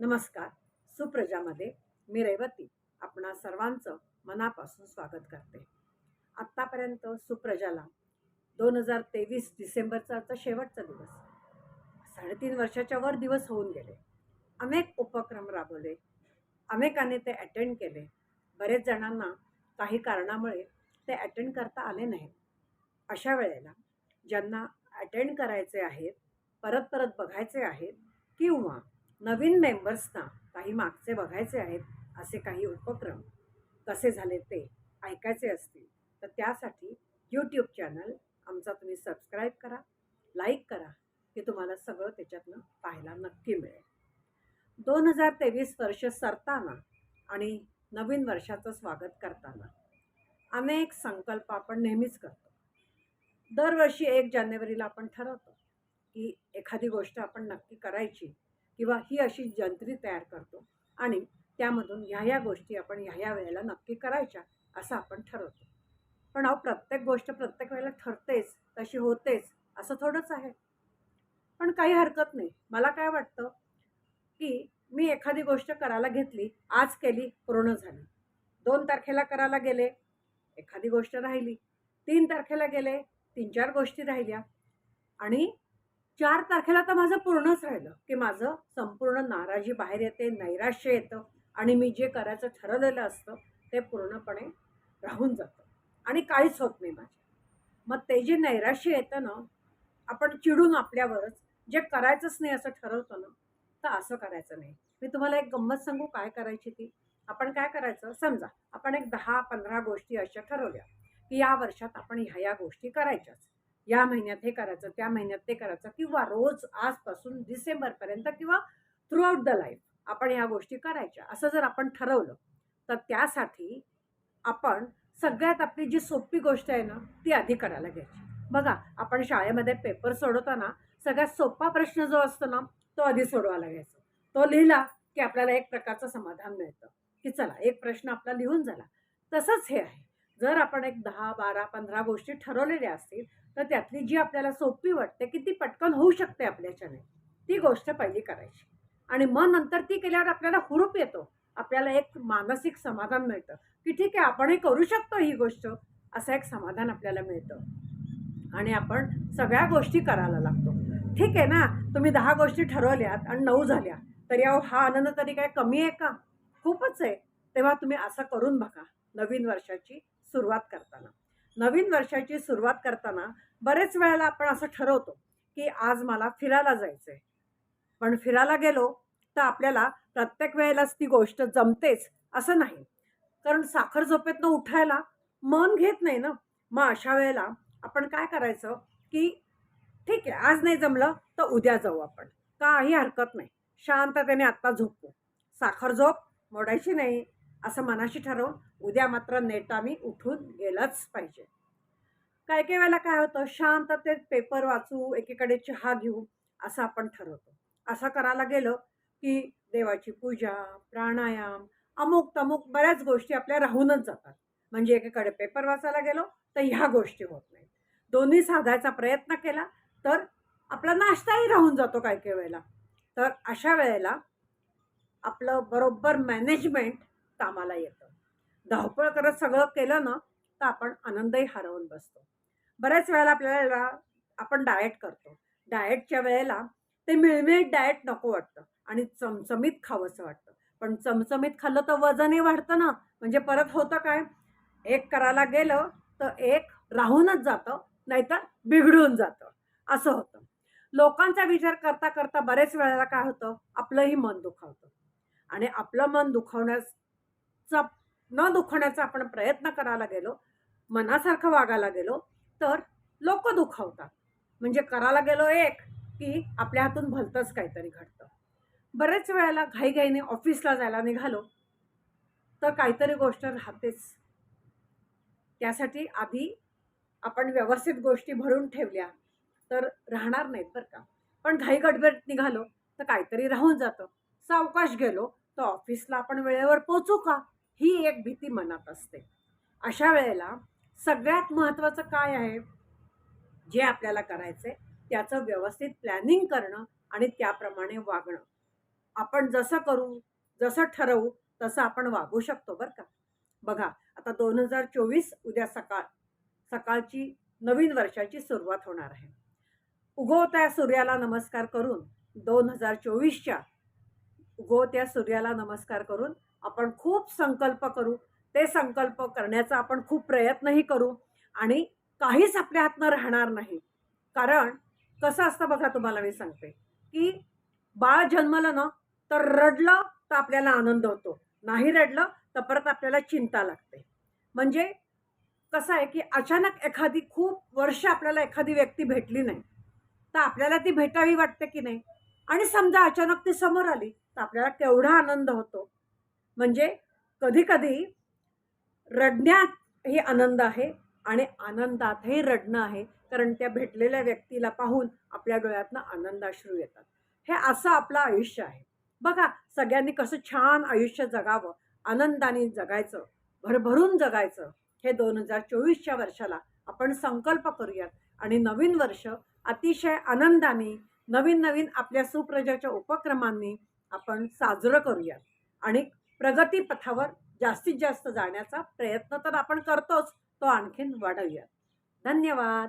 नमस्कार. सुप्रजामध्ये मी रेवती आपणा सर्वांचं मनापासून स्वागत करते. आत्तापर्यंत सुप्रजाला दोन हजार तेवीस डिसेंबरचा शेवटचा दिवस. साडेतीन वर्षाच्या वर दिवस होऊन गेले. अनेक उपक्रम राबवले. अनेकाने ते अटेंड केले. बरेच जणांना काही कारणामुळे ते अटेंड करता आले नाही अशा वेळेला ज्यांना अटेंड करायचे आहेत परत परत बघायचे आहेत किंवा नवीन मेंबर्सना काही मागचे बघायचे आहेत असे काही उपक्रम कसे झाले ते ऐकायचे असतील तर त्यासाठी यूट्यूब चॅनल आमचा तुम्ही सबस्क्राईब करा लाईक करा की तुम्हाला सगळं त्याच्यातनं पाहायला नक्की मिळेल. दोन हजार तेवीस वर्ष सरताना आणि नवीन वर्षाचं स्वागत करताना अनेक संकल्प आपण नेहमीच करतो. दरवर्षी एक जानेवारीला आपण ठरवतो की एखादी गोष्ट आपण नक्की करायची किंवा ही अशी जंत्री तयार करतो. आणि त्यामधून ह्या ह्या गोष्टी आपण ह्या ह्या वेळेला नक्की करायच्या असं आपण ठरवतो. पण अहो प्रत्येक गोष्ट प्रत्येक वेळेला ठरतेच तशी होतेच असं थोडंच आहे. पण काही हरकत नाही. मला काय वाटतं की मी एखादी गोष्ट करायला घेतली आज केली पूर्ण झाली. दोन तारखेला करायला गेले एखादी गोष्ट राहिली. तीन तारखेला गेले तीन चार गोष्टी राहिल्या. आणि चार तारखेला तर माझं पूर्णच राहिलं की माझं संपूर्ण नाराजी बाहेर येते नैराश्य येतं आणि मी जे करायचं ठरवलेलं असतं ते पूर्णपणे राहून जातं. आणि काहीच होत नाही माझ्या. मग ते जे नैराश्य येतं ना आपण चिडून आपल्यावरच जे करायचंच नाही असं ठरवतो ना तर असं करायचं नाही. मी तुम्हाला एक गंमत सांगू काय करायची ती? आपण काय करायचं? समजा आपण एक दहा पंधरा गोष्टी अशा ठरवल्या की या वर्षात आपण ह्या या गोष्टी करायच्याच. या महिन्यात हे करायचं त्या महिन्यात ते करायचं किंवा रोज आजपासून डिसेंबरपर्यंत किंवा थ्रूआउट द लाईफ आपण या गोष्टी करायच्या. असं जर आपण ठरवलं तर त्यासाठी आपण सगळ्यात आपली जी सोपी गोष्ट आहे ना ती आधी करायला घ्यायची. बघा आपण शाळेमध्ये पेपर सोडवताना सगळ्यात सोपा प्रश्न जो असतो ना तो आधी सोडवायला घ्यायचा. तो लिहिला की आपल्याला एक प्रकारचं समाधान मिळतं. की चला एक प्रश्न आपला लिहून झाला. तसंच हे आहे. जर आपण एक दहा बारा पंधरा गोष्टी ठरवलेल्या असतील तर त्यातली जी आपल्याला सोपी वाटते की ती पटकन होऊ शकते आपल्याच्याने ती गोष्ट पहिली करायची. आणि मग नंतर ती केल्यावर आपल्याला हुरूप येतो. आपल्याला एक मानसिक समाधान मिळतं की ठीक आहे आपणही करू शकतो ही गोष्ट असं एक समाधान आपल्याला मिळतं. आणि आपण सगळ्या गोष्टी करायला लागतो. ठीक आहे ना तुम्ही दहा गोष्टी ठरवल्यात आणि नऊ झाल्या तरी अहो हा आनंद तरी काय कमी आहे का? खूपच आहे. तेव्हा तुम्ही असं करून बघा नवीन वर्षाची सुरुवात करताना. नवीन वर्षाची सुरुवात करताना बरेच वेळेला आपण असं ठरवतो की आज मला फिरायला जायचं आहे पण फिरायला गेलो तर आपल्याला प्रत्येक वेळेलाच ती गोष्ट जमतेच असं नाही. कारण साखर झोपेतनं उठायला मन घेत नाही ना. मग अशा वेळेला आपण काय करायचं की ठीक आहे आज नाही जमलं तर उद्या जाऊ आपण. काही हरकत नाही. शांततेने आत्ता झोपू साखर झोप मोडायची नाही असं मनाशी ठरवून उद्या मात्र नेटामी उठून गेलंच पाहिजे. काही काही वेळेला काय होतं? शांततेत पेपर वाचू एकीकडे चहा घेऊ असं आपण ठरवतो. असं करायला गेलं की देवाची पूजा प्राणायाम अमुक तमुक बऱ्याच गोष्टी आपल्या राहूनच जातात. म्हणजे एकीकडे पेपर वाचायला गेलो तर ह्या गोष्टी होत नाहीत. दोन्ही साधायचा प्रयत्न केला तर आपला नाश्ताही राहून जातो काही काही वेळेला. तर अशा वेळेला आपलं बरोबर मॅनेजमेंट कामाला येतं. धावपळ करत सगळं केलं ना तर आपण आनंदही हरवून बसतो. बऱ्याच वेळेला आपल्याला आपण डाएट करतो. डाएटच्या वेळेला ते मिळमिळीत डाएट नको वाटतं आणि चमचमीत खावंसं वाटतं. पण चमचमीत खाल्लं तर वजनही वाढतं ना. म्हणजे परत होतं काय? एक करायला गेलं तर एक राहूनच जातं नाहीतर बिघडून जातं. असं होतं. लोकांचा विचार करता करता बरेच वेळेला काय होतं? आपलंही मन दुखावतं. आणि आपलं मन दुखावण्याचा न दुखवण्याचा आपण प्रयत्न करायला गेलो मनासारखं वागायला गेलो तर लोक दुखावतात. म्हणजे करायला गेलो एक की आपल्या हातून भलतंच काहीतरी घडतं. बरेच वेळेला घाईघाईने ऑफिसला जायला निघालो तर काहीतरी गोष्ट राहतेच. त्यासाठी आधी आपण व्यवस्थित गोष्टी भरून ठेवल्या तर राहणार नाहीत बरं का. पण घाई गडबड निघालो तर काहीतरी राहून जातं. सावकाश गेलो तर ऑफिसला आपण वेळेवर पोचू का? ही एक भीती मनात असते. अशा वेळेला सगळ्यात महत्त्वाचं काय आहे? जे आपल्याला करायचं आहे त्याचं व्यवस्थित प्लॅनिंग करणं आणि त्याप्रमाणे वागणं. आपण जसं करू जसं ठरवू तसं आपण वागू शकतो बरं का. बघा आता दोन हजार चोवीस उद्या सकाळ सकाळची नवीन वर्षाची सुरुवात होणार आहे. उगवत्या सूर्याला नमस्कार करून दोन हजार चोवीसच्या उगवत्या सूर्याला नमस्कार करून आपण खूप संकल्प करू. ते संकल्प करण्याचा आपण खूप प्रयत्नही करू आणि काहीच आपल्या हातनं राहणार नाही. कारण कसं असतं बघा तुम्हाला मी सांगते की बाळ जन्मलं ना तर रडलं तर आपल्याला आनंद होतो. नाही रडलं तर परत आपल्याला चिंता लागते. म्हणजे कसं आहे की अचानक एखादी खूप वर्ष आपल्याला एखादी व्यक्ती भेटली नाही तर आपल्याला ती भेटावी वाटते की नाही? आणि समजा अचानक ती समोर आली तर आपल्याला केवढा आनंद होतो. म्हणजे कधीकधी रडण्यात ही आनंद आहे आणि आनंदातही रडणं आहे. कारण त्या भेटलेल्या व्यक्तीला पाहून आपल्या डोळ्यातनं आनंदाश्रू येतात. हे असं आपलं आयुष्य आहे. बघा सगळ्यांनी कसं छान आयुष्य जगावं. आनंदाने जगायचं. भरभरून जगायचं. हे दोन हजार चोवीसच्या वर्षाला आपण संकल्प करूयात. आणि नवीन वर्ष अतिशय आनंदाने नवीन नवीन आपल्या सुप्रजाच्या उपक्रमांनी आपण साजरं करूयात. आणि प्रगतीपथावर जास्तीत जास्त जाण्याचा प्रयत्न तर आपण करतोच. तो आणखीन वाढवूया. धन्यवाद.